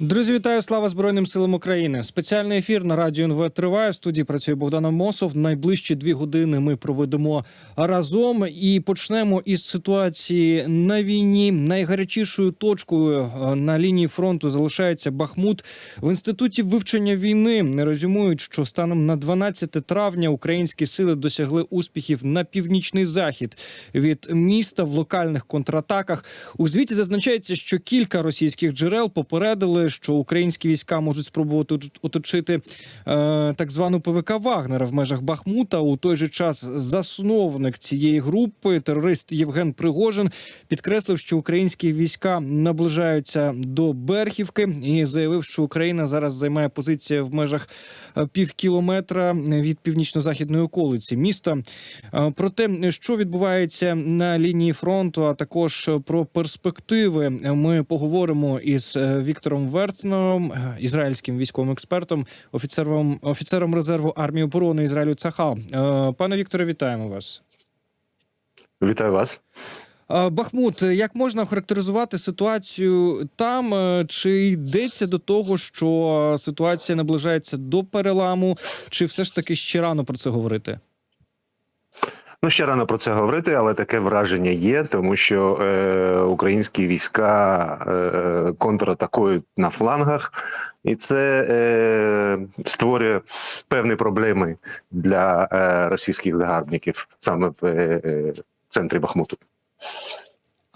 Друзі, вітаю! Слава Збройним силам України! Спеціальний ефір на радіо НВ триває. В студії працює Богдан Мосов. Найближчі дві години ми проведемо разом і почнемо із ситуації на війні. Найгарячішою точкою е, на лінії фронту залишається Бахмут. В інституті вивчення війни не резюмують, що станом на 12 травня українські сили досягли успіхів на північний захід від міста в локальних контратаках. У звіті зазначається, що кілька російських джерел попередили, що українські війська можуть спробувати оточити е, так звану ПВК Вагнера в межах Бахмута. У той же час засновник цієї групи, терорист Євген Пригожин, підкреслив, що українські війська наближаються до Берхівки і заявив, що Україна зараз займає позицію в межах е, пів кілометра від північно-західної околиці міста. Е, Про те, що відбувається на лінії фронту, а також про перспективи, ми поговоримо із е, Віктором Верцнером, е, ізраїльським військовим експертом, офіцером офіцером резерву армії оборони Ізраїлю Цахал. Е, Пане Вікторе, вітаємо вас. Вітаю вас. Е, Бахмут, як можна охарактеризувати ситуацію там? Чи йдеться до того, що ситуація наближається до переламу, чи все ж таки ще рано про це говорити? Ну ще рано про це говорити, але таке враження є, тому що е, українські війська е, контратакують на флангах, і це е, створює певні проблеми для е, російських загарбників саме в е, центрі Бахмуту.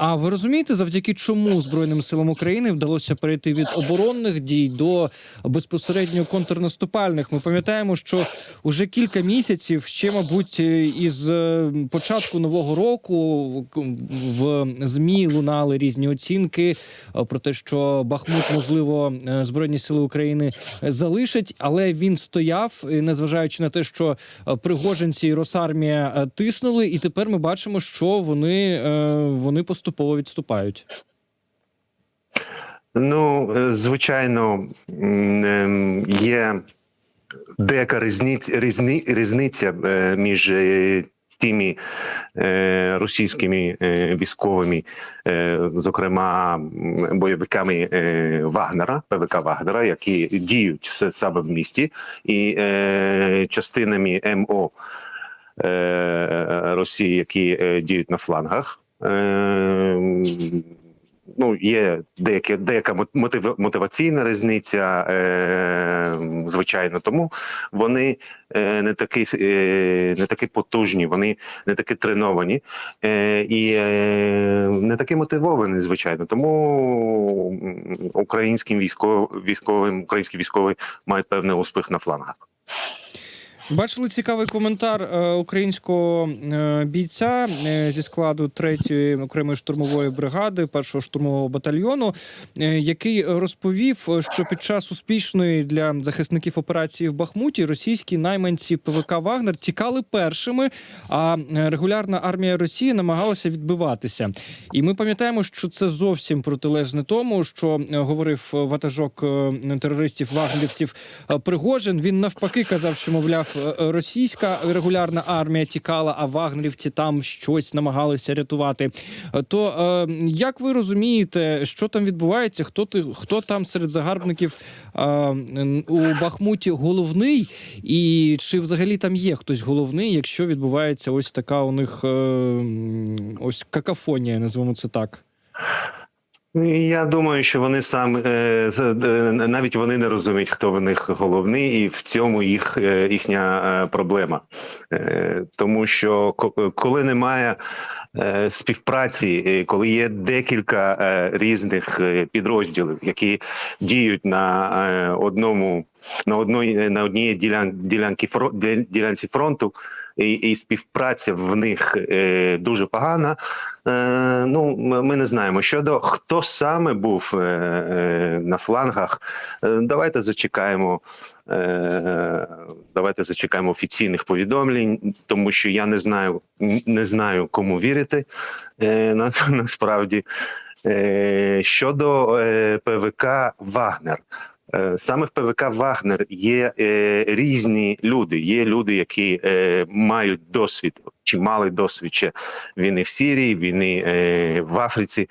А ви розумієте, завдяки чому Збройним силам України вдалося перейти від оборонних дій до безпосередньо контрнаступальних? Ми пам'ятаємо, що уже кілька місяців, ще мабуть, із е, початку нового року в змі лунали різні оцінки е, про те, що Бахмут, можливо, е, збройні сили України залишать, але він стояв, незважаючи на те, що пригожинці і Росармія тиснули, і тепер ми бачимо, що вони, вони поступово відступають. Ну, е, звичайно, ем, є деяка різниця, різни, різниця е, між е, тими російськими військовими, зокрема бойовиками Вагнера, ПВК Вагнера, які діють саме в місті, і частинами МО Росії, які діють на флангах. Е, ну, є деякі, деяка мо- мотив, мотиваційна різниця, е, звичайно, тому вони е, не такі, е, не такі потужні, вони не такі треновані е, і е, не такі мотивовані, звичайно. Тому українським військовим, військовим, українські військові мають певний успіх на флангах. Бачили цікавий коментар е, українського е, бійця е, зі складу третьої окремої штурмової бригади, першого штурмового батальйону, який розповів, що під час успішної для захисників операції в Бахмуті російські найманці ПВК Вагнер тікали першими, а регулярна армія Росії намагалася відбиватися. І ми пам'ятаємо, що це зовсім протилежне тому, що говорив ватажок терористів вагнерівців Пригожин. Він навпаки казав, що мовляв, російська регулярна армія тікала, а вагнерівці там щось намагалися рятувати. Е, То е, як ви розумієте, що там відбувається? Хто ти хто там серед загарбників е, у Бахмуті головний? І чи взагалі там є хтось головний, якщо відбувається ось така у них е, ось какафонія, назвемо це так. Я думаю, що вони сам е, е, навіть вони не розуміють, хто в них головний, і в цьому їх е, їхня проблема. Тому що ко- коли немає співпраці, коли є декілька різних підрозділів, які діють на одному на одній на одній ділян, ділянці фро- діля- ділянці фронту, і, і співпраця в них е, дуже погана. Е, ну, ми не знаємо щодо хто саме був е, е, на флангах. Е, давайте зачекаємо. Е, давайте зачекаємо офіційних повідомлень, тому що я не знаю, не знаю, кому вірити. Е, на, насправді Е, щодо е, ПВК Вагнер. Е, Саме в ПВК Вагнер є е, різні люди. Є люди, які е, мають досвід, чималий досвід ще війни в Сирії, війни е, в Африці.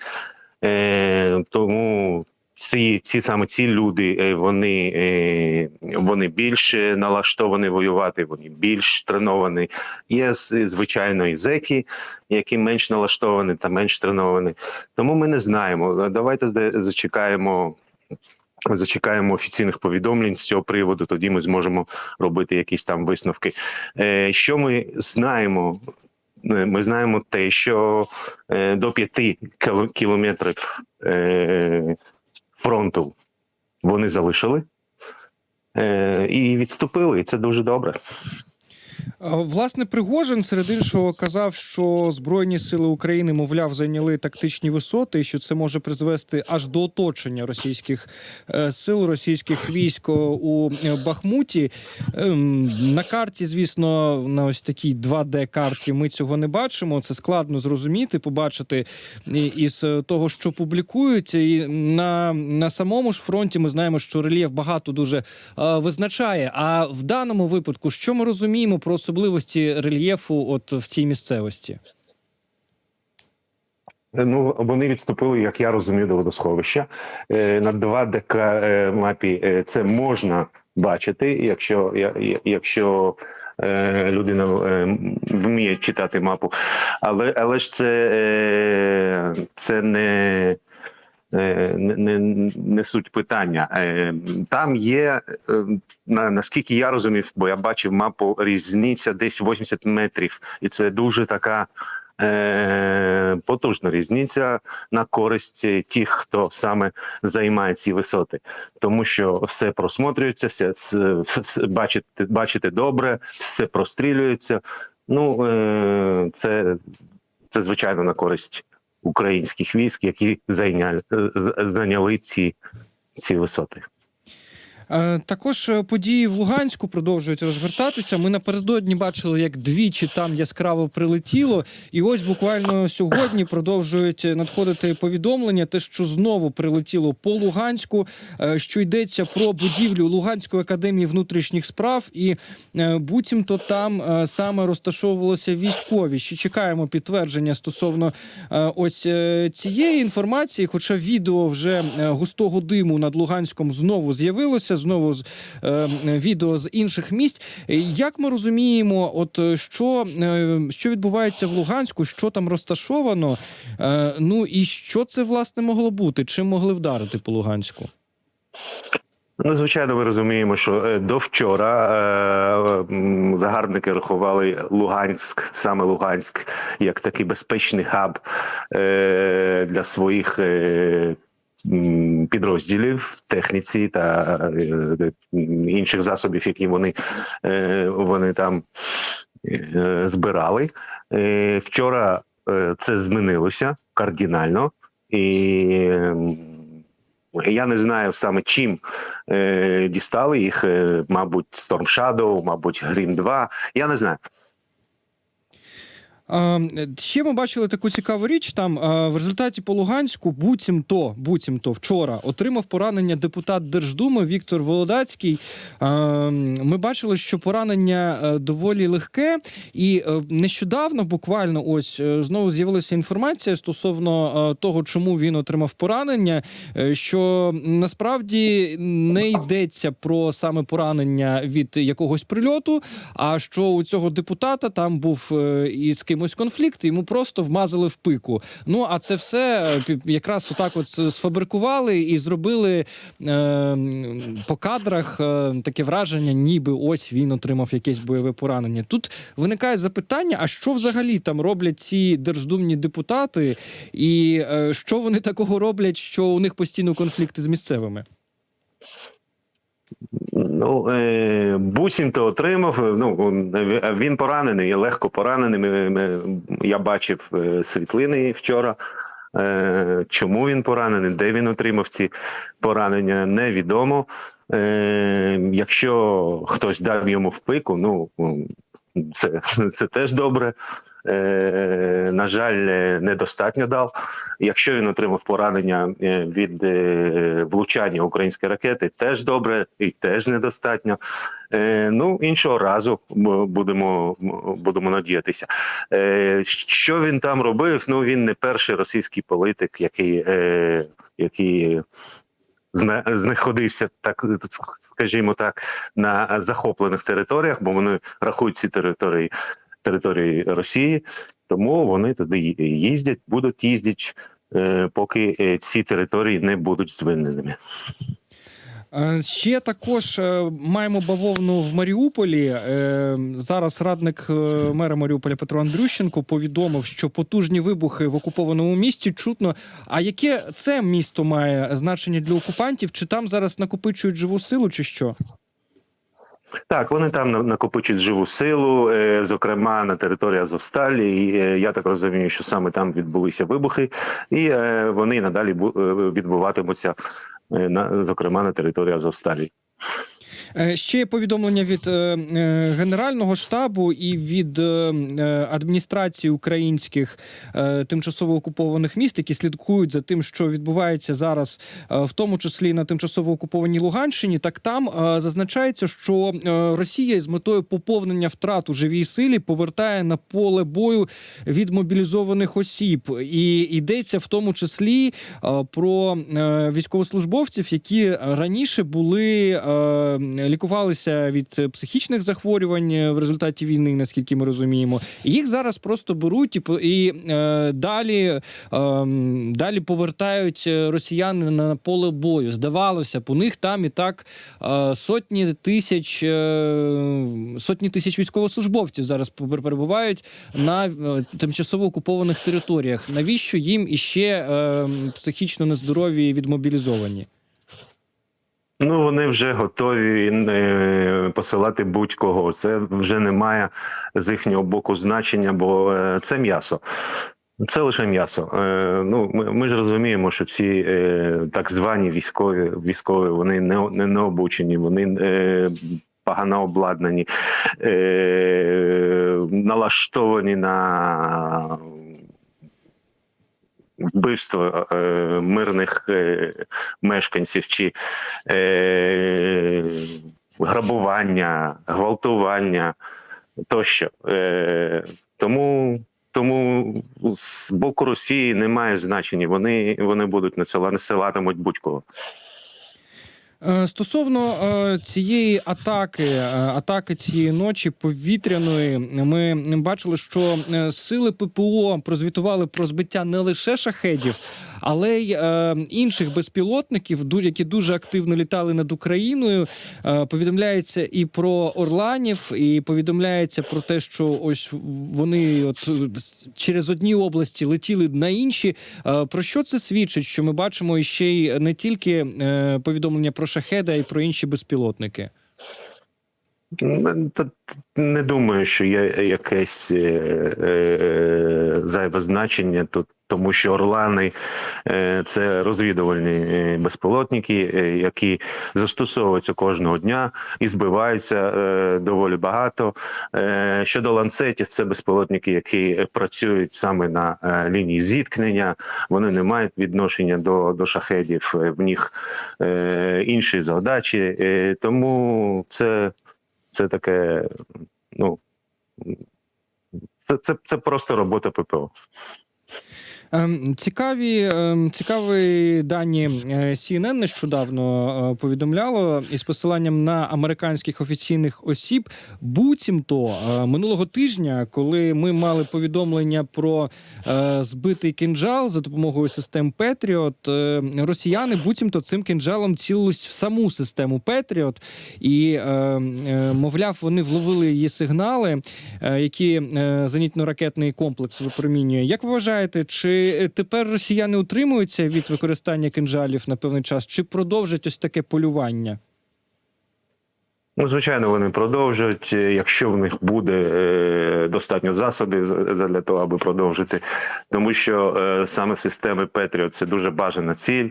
Е, тому ці, ці саме ці люди, е, вони, е, вони більш налаштовані воювати, вони більш треновані. Є звичайно і зеки, які менш налаштовані та менш треновані. Тому ми не знаємо. Давайте зачекаємо. Зачекаємо офіційних повідомлень з цього приводу. Тоді ми зможемо робити якісь там висновки. Е, що ми знаємо? Е, Ми знаємо те, що е, до п'яти кілометрів фронту вони залишили і відступили. І це дуже добре. Власне, Пригожин серед іншого казав, що Збройні сили України, мовляв, зайняли тактичні висоти, і що це може призвести аж до оточення російських е, сил, російських військ у е, Бахмуті. Ем, На карті, звісно, на ось такій 2D-карті ми цього не бачимо. Це складно зрозуміти, побачити із того, що публікують. І на, на самому ж фронті ми знаємо, що рельєф багато дуже е, визначає. А в даному випадку, що ми розуміємо про особливості рельєфу, от в цій місцевості? Ну вони відступили, як я розумію, до водосховища Е, на 2 ДК е, мапі. е, Це можна бачити, якщо якщо е, людина е, вміє читати мапу, але але ж це, е, це не. Е, Не, суть питання. Е, Там є, е, наскільки я розумів, бо я бачив мапу, різниця десь 80 метрів, і це дуже така потужна різниця на користь тих, хто саме займає ці висоти, тому що все просмотрюється, все, все, бачите, бачите добре, все прострілюється. Ну це, це звичайно на користь українських військ, які зайняли зайняли ці, ці висоти. Е, Також е, події в Луганську продовжують розгортатися. Ми напередодні бачили, як двічі там яскраво прилетіло, і ось буквально сьогодні продовжують надходити повідомлення, те, що знову прилетіло по Луганську, е, що йдеться про будівлю Луганської академії внутрішніх справ, і е, буцімто там е, саме розташовувалися військові. Ще чекаємо підтвердження стосовно е, ось е, цієї інформації. Хоча відео вже е, густого диму над Луганськом знову з'явилося, знову з е, відео з інших місць. Як ми розуміємо, от е, що, е, що відбувається в Луганську, що там розташовано? Е, ну і що це власне могло бути? Чим могли вдарити по Луганську? Ну, звичайно, ми розуміємо, що е, до вчора е, загарбники рахували Луганськ, саме Луганськ, як такий безпечний хаб е, для своїх е, підрозділів техніці та е, інших засобів, які вони, е, вони там е, збирали. Е, Вчора е, це змінилося кардинально і. Я не знаю саме чим е, дістали їх, е, мабуть, Storm Shadow, мабуть, Grim 2. Я не знаю. Ще ми бачили таку цікаву річ. Там в результаті по Луганську буцімто, буцімто вчора отримав поранення депутат Держдуми Віктор Володацький. Ми бачили, що поранення е, доволі легке, і е, нещодавно, буквально, ось е, знову з'явилася інформація стосовно того, чому він отримав поранення. Що насправді не йдеться про саме поранення від якогось прильоту, а що у цього депутата там був із кимось конфлікт, йому просто вмазали в пику. Ну а це все е, якраз отак от сфабрикували і зробили е, по кадрах е, таке враження, ніби ось він отримав якесь бойове поранення. Тут виникає запитання: а що взагалі там роблять ці держдумні депутати, і е, що вони такого роблять, що у них постійно конфлікти з місцевими? Ну, е, буцімто отримав. е, Ну, він- він поранений, легко поранений. Я бачив е, світлини вчора. Е, чому він поранений, де він отримав ці поранення, невідомо. Е, якщо хтось дав йому в пику, ну це, це теж добре. Е, на жаль, е, недостатньо дав. Якщо він отримав поранення е, від влучання української ракети, теж добре і теж недостатньо. Ну іншого разу будемо будемо надіятися. Що він там робив? Ну він не перший російський політик, який, який знаходився так, скажімо так, на захоплених територіях, бо вони рахують ці території території Росії, тому вони туди їздять, будуть їздити, е, поки е, ці території не будуть звільненими. Е, Ще також маємо бавовну в Маріуполі. Зараз радник мера Маріуполя Петро Андрющенко повідомив, що потужні вибухи в окупованому місті чутно. А яке це місто має значення для окупантів? Чи там зараз накопичують живу силу, чи що? Так, вони там на- накопичують живу силу, е, зокрема на території Азовсталі. І е, я так розумію, що саме там відбулися вибухи, і е, вони надалі бу- відбуватимуться, на, зокрема на території Азовсталі. Е, Ще є повідомлення від е, е, Генерального штабу і від адміністрації українських тимчасово окупованих міст, які слідкують за тим, що відбувається зараз, в тому числі на тимчасово окупованій Луганщині. Так там зазначається, що Росія з метою поповнення втрат у живій силі повертає на поле бою від мобілізованих осіб, і йдеться в тому числі про військовослужбовців, які раніше були лікувалися від психічних захворювань е, в результаті війни, наскільки ми розуміємо. Їх зараз просто беруть і, по- і е, далі, е, далі повертають е, росіяни на поле бою. Здавалося у них там і так е, сотні тисяч е, сотні тисяч військовослужбовців зараз пер- перебувають на е, тимчасово окупованих територіях. Навіщо їм іще е, психічно нездорові відмобілізовані? Ну вони вже готові е, посилати будь-кого. Це вже не має з їхнього боку значення, бо е, це м'ясо. Це лише м'ясо. Е, ну ми, ми ж розуміємо, що ці е, так звані військові військові вони не, не, не обучені, вони е, погано обладнані, е, налаштовані на вбивство е, мирних е, мешканців чи е, грабування, гвалтування тощо. Е, тому, тому з боку Росії немає значення. Вони, вони будуть насила, насилатимуть будь-кого. Е, Стосовно е, цієї атаки, е, атаки цієї ночі повітряної, ми бачили, що сили ППО прозвітували про збиття не лише шахедів, але й е, інших безпілотників, які дуже активно літали над Україною. Е, Повідомляється і про Орланів, і повідомляється про те, що ось вони от через одні області летіли на інші. Е, Про що це свідчить? Що ми бачимо ще й не тільки е, повідомлення про шахеда, а й про інші безпілотники. Не думаю, що є якесь е, е, зайве значення тут, тому що Орлани е, це розвідувальні безпілотники, які застосовуються кожного дня і збиваються доволі багато. Щодо ланцетів, це безпілотники, які працюють саме на лінії зіткнення. Вони не мають відношення до, до шахедів, в них інші задачі, тому це це таке, ну це, це, це просто робота ППО. Ем, Цікаві, ем, цікаві дані е, CNN нещодавно е, повідомляло із посиланням на американських офіційних осіб. Буцімто е, минулого тижня, коли ми мали повідомлення про збитий кинджал за допомогою систем Петріот, росіяни буцімто цим кинджалом цілились в саму систему Петріот, і мовляв, вони вловили її сигнали, які зенітно-ракетний комплекс випромінює. Як ви вважаєте, чи тепер росіяни утримуються від використання кинжалів на певний час, чи продовжать ось таке полювання? Ну, звичайно, вони продовжують, е, якщо в них буде е, достатньо засобів для того, аби продовжити. Тому що е, саме системи Петріот це дуже бажана ціль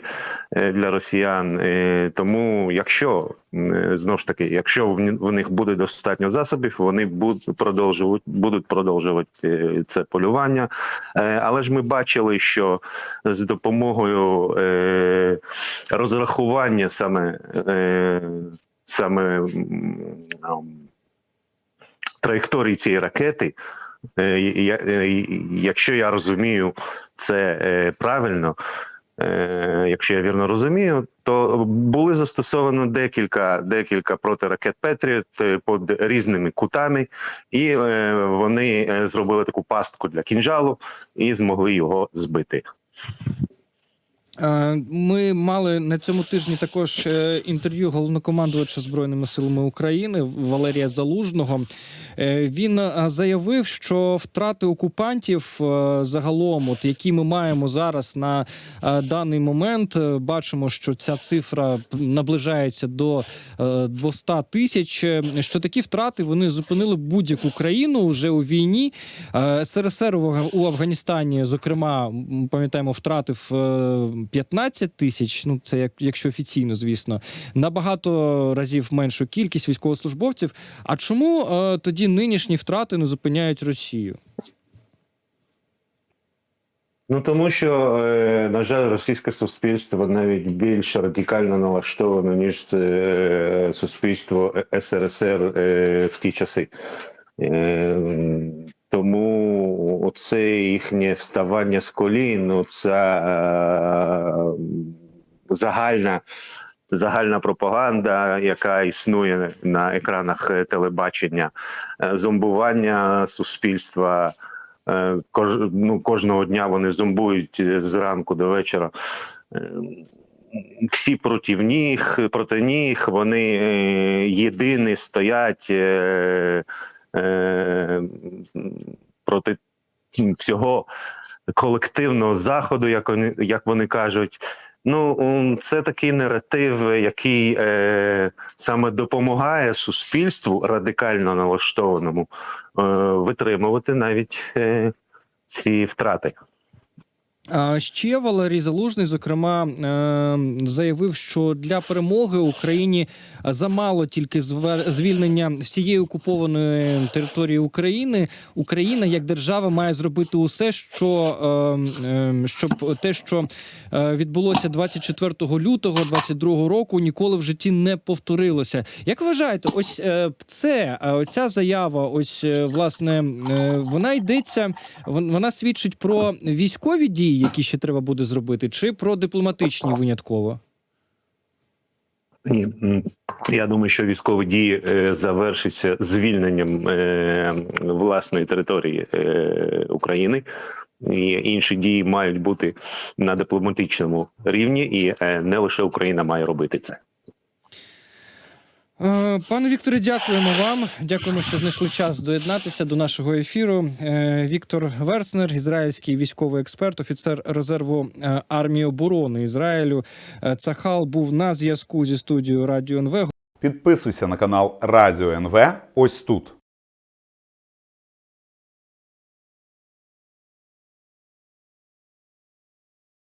для росіян. Тому, якщо знову ж таки, якщо в них буде достатньо засобів, вони будуть продовжувати будуть продовжувати це полювання. Але ж ми бачили, що з допомогою розрахування саме. Саме траєкторії цієї ракети, е, е, якщо я розумію це е, правильно, якщо я вірно розумію, то були застосовано декілька, декілька протиракет Петріот під різними кутами, і вони зробили таку пастку для кінжалу і змогли його збити. Е, Ми мали на цьому тижні також е, інтерв'ю головнокомандувача збройними силами України Валерія Залужного. Е, Він заявив, що втрати окупантів загалом, от які ми маємо зараз на даний момент, бачимо, що ця цифра наближається до е, 200 тисяч. Що такі втрати вони зупинили будь-яку країну вже у війні. СРСР у Афганістані, зокрема, пам'ятаємо, втратив 15 тисяч. Ну це як якщо офіційно, звісно, набагато разів меншу кількість військовослужбовців. А чому е, тоді нинішні втрати не зупиняють Росію? Ну тому що, е, на жаль, російське суспільство навіть більш радикально налаштоване, ніж е, суспільство СРСР е, в ті часи. Тому оце їхнє вставання з колін, оця е, загальна. Загальна пропаганда, яка існує на екранах телебачення, е, зомбування суспільства, Е, Кож, ну, кожного дня вони зомбують зранку до вечора. Всі проти них, проти них, вони е, єдині стоять е, проти всього колективного заходу, як вони, як вони кажуть. Ну, це такий наратив, який е, саме допомагає суспільству радикально налаштованому е, витримувати навіть е, ці втрати. А ще Валерій Залужний, зокрема, е, заявив, що для перемоги Україні замало тільки звільнення всієї окупованої території України. Україна як держава має зробити усе, що е, е, щоб те, що е, відбулося 24 лютого 22 року, ніколи в житті не повторилося. Як вважаєте, ось е, це ця заява, ось власне, вона йдеться, вон- вона свідчить про військові дії, які ще треба буде зробити, чи про дипломатичні винятково? Ні, я думаю, що військові дії е, завершаться звільненням е, власної території е, України. І інші дії мають бути на дипломатичному рівні, і не лише Україна має робити це. Е, Пане Вікторе, дякуємо вам. Дякуємо, що знайшли час доєднатися до нашого ефіру. Е, Віктор Верцнер, ізраїльський військовий експерт, офіцер резерву е, армії оборони Ізраїлю. Цахал був на зв'язку зі студією Радіо НВ. Підписуйся на канал Радіо НВ ось тут.